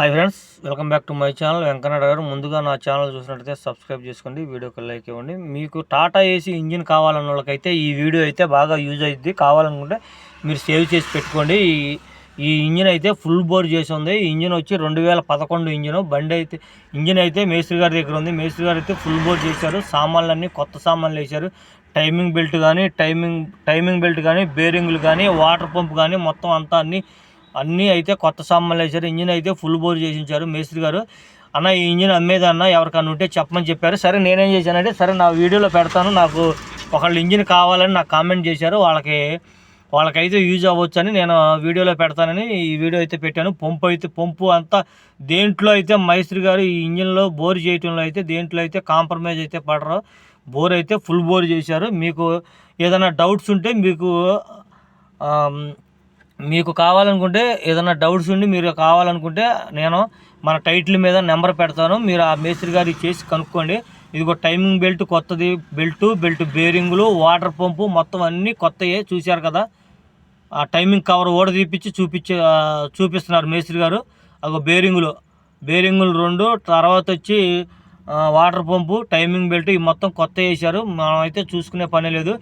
Hi friends welcome back to my channel వెంకన్నడ గారు ముందుగా నా ఛానల్ చూసినట్లయితే సబ్స్క్రైబ్ చేసుకోండి వీడియోకి లైక్ ఇవ్వండి. మీకు టాటా ఏసీ ఇంజిన్ కావాలన్న వాళ్ళకైతే ఈ వీడియో అయితే బాగా యూజ్ అవుతుంది కావాలనుకుంటే మీరు సేవ్ చేసి పెట్టుకోండి. ఈ ఈ ఇంజిన్ అయితే ఫుల్ బోర్ చేసి ఉంది. ఈ ఇంజిన్ వచ్చి రెండు వేల పదకొండు ఇంజిన్ బండి అయితే ఇంజిన్ అయితే మేస్త్రి గారి దగ్గర ఉంది. మేస్త్రి గారు అయితే ఫుల్ బోర్ చేశారు. సామాన్లన్నీ కొత్త సామాన్లు వేశారు. టైమింగ్ బెల్ట్ కానీ టైమింగ్ టైమింగ్ బెల్ట్ కానీ బేరింగ్లు కానీ వాటర్ పంప్ కానీ మొత్తం అంతా అన్నీ అన్నీ అయితే కొత్త సామాన్లు వేశారు. ఇంజిన్ అయితే ఫుల్ బోర్ చేసించారు మేస్త్రి గారు. అన్న ఈ ఇంజిన్ అమ్మేదన్న ఎవరికన్నా ఉంటే చెప్పమని చెప్పారు. సరే నేనేం చేశానంటే సరే నా వీడియోలో పెడతాను. నాకు ఒకళ్ళు ఇంజిన్ కావాలని నాకు కామెంట్ చేశారు. వాళ్ళకి వాళ్ళకైతే యూజ్ అవ్వచ్చని నేను వీడియోలో పెడతానని ఈ వీడియో అయితే పెట్టాను. పంపు అయితే పంపు అంతా దేంట్లో అయితే మైస్త్రి గారు ఈ ఇంజిన్లో బోర్ చేయటంలో అయితే దేంట్లో అయితే కాంప్రమైజ్ అయితే పడరు. బోర్ అయితే ఫుల్ బోర్ చేశారు. మీకు ఏదైనా డౌట్స్ ఉంటే మీకు మీకు కావాలనుకుంటే ఏదైనా డౌట్స్ ఉండి మీరు కావాలనుకుంటే నేను మన టైటిల్ మీద నెంబర్ పెడతాను. మీరు ఆ మేస్త్రి గారికి చేసి కనుక్కోండి. ఇదిగో టైమింగ్ బెల్ట్ కొత్తది. బెల్ట్ బెల్ట్ బేరింగులు వాటర్ పంపు మొత్తం అన్నీ కొత్తయే చూశారు కదా. ఆ టైమింగ్ కవర్ ఓడ తీపిచ్చి చూపించి చూపిస్తున్నారు మేస్త్రి గారు. అగో బేరింగులు బేరింగులు రెండు తర్వాత వచ్చి వాటర్ పంపు టైమింగ్ బెల్ట్ ఈ మొత్తం కొత్త వేశారు. మనం అయితే చూసుకునే పని లేదు.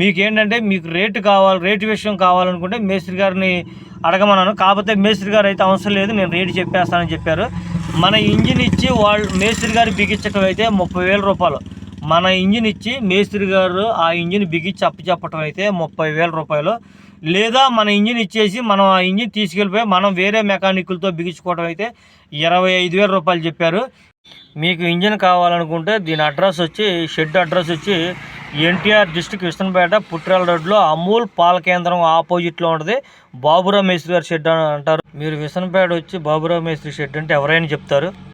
మీకేంటంటే మీకు రేటు కావాలి రేటు విషయం కావాలనుకుంటే మేస్త్రి గారిని అడగమన్నాను. కాకపోతే మేస్త్రి గారు అయితే అవసరం లేదు నేను రేటు చెప్పేస్తానని చెప్పారు. మన ఇంజిన్ ఇచ్చి వాళ్ళు మేస్త్రి గారు బిగించడం అయితే ముప్పై వేల రూపాయలు. మన ఇంజిన్ ఇచ్చి మేస్త్రి గారు ఆ ఇంజిన్ బిగించి అప్పచెప్పటం అయితే ముప్పై వేల రూపాయలు. లేదా మన ఇంజిన్ ఇచ్చేసి మనం ఆ ఇంజిన్ తీసుకెళ్ళిపోయి మనం వేరే మెకానిక్లతో బిగించుకోవడం అయితే ఇరవై ఐదు వేల రూపాయలు చెప్పారు. మీకు ఇంజిన్ కావాలనుకుంటే దీని అడ్రస్ వచ్చి షెడ్ అడ్రస్ వచ్చి ఎన్టీఆర్ డిస్టిక్ విష్ణుపేట పుట్రాల రోడ్లో అమూల్ పాల కేంద్రం ఆపోజిట్లో ఉంటుంది. బాబురావు మేస్త్రి గారి షెడ్ అని అంటారు. మీరు విష్ణుపేట వచ్చి బాబురావు మేస్త్రి షెడ్ అంటే ఎవరైనా చెప్తారు?